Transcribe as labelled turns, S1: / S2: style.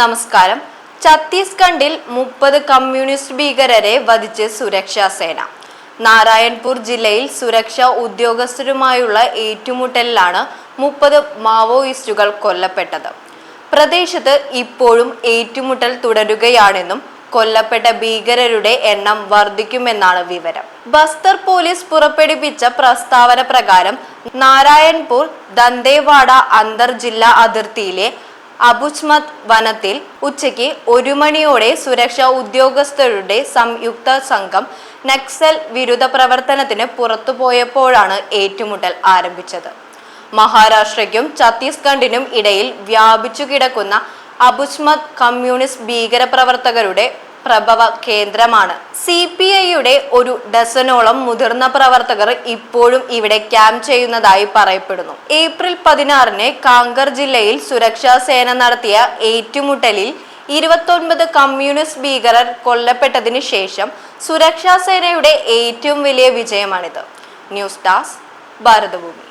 S1: നമസ്കാരം. ഛത്തീസ്ഗഡിൽ മുപ്പത് കമ്മ്യൂണിസ്റ്റ് ഭീകരരെ വധിച്ച് സുരക്ഷാ സേന. നാരായൺപൂർ ജില്ലയിൽ സുരക്ഷാ ഉദ്യോഗസ്ഥരുമായുള്ള ഏറ്റുമുട്ടലിലാണ് മുപ്പത് മാവോയിസ്റ്റുകൾ കൊല്ലപ്പെട്ടത്. പ്രദേശത്ത് ഇപ്പോഴും ഏറ്റുമുട്ടൽ തുടരുകയാണെന്നും കൊല്ലപ്പെട്ട ഭീകരരുടെ എണ്ണം വർദ്ധിക്കുമെന്നാണ് വിവരം. ബസ്തർ പോലീസ് പുറപ്പെടുവിച്ച പ്രസ്താവന പ്രകാരം നാരായൺപൂർ ദന്തേവാഡ അന്തർ ജില്ലാ അതിർത്തിയിലെ അബുജ്മത് വനത്തിൽ ഉച്ചയ്ക്ക് ഒരു മണിയോടെ സുരക്ഷാ ഉദ്യോഗസ്ഥരുടെ സംയുക്ത സംഘം നക്സൽ വിരുദ്ധ പ്രവർത്തനത്തിന് പുറത്തുപോയപ്പോഴാണ് ഏറ്റുമുട്ടൽ ആരംഭിച്ചത്. മഹാരാഷ്ട്രയ്ക്കും ഛത്തീസ്ഗഡിനും ഇടയിൽ വ്യാപിച്ചു കിടക്കുന്ന അബുജ്മത് കമ്മ്യൂണിസ്റ്റ് ഭീകര പ്രവർത്തകരുടെ പ്രഭവ കേന്ദ്രമാണ്. സി പി ഐയുടെ ഒരു ഡസനോളം മുതിർന്ന പ്രവർത്തകർ ഇപ്പോഴും ഇവിടെ ക്യാമ്പ് ചെയ്യുന്നതായി പറയപ്പെടുന്നു. ഏപ്രിൽ പതിനാറിന് കാങ്കർ ജില്ലയിൽ സുരക്ഷാ സേന നടത്തിയ ഏറ്റുമുട്ടലിൽ ഇരുപത്തൊൻപത് കമ്മ്യൂണിസ്റ്റ് ഭീകരർ കൊല്ലപ്പെട്ടതിന് ശേഷം സുരക്ഷാ സേനയുടെ ഏറ്റവും വലിയ വിജയമാണിത്. ന്യൂസ് ടാസ് ഭാരതഭൂമി.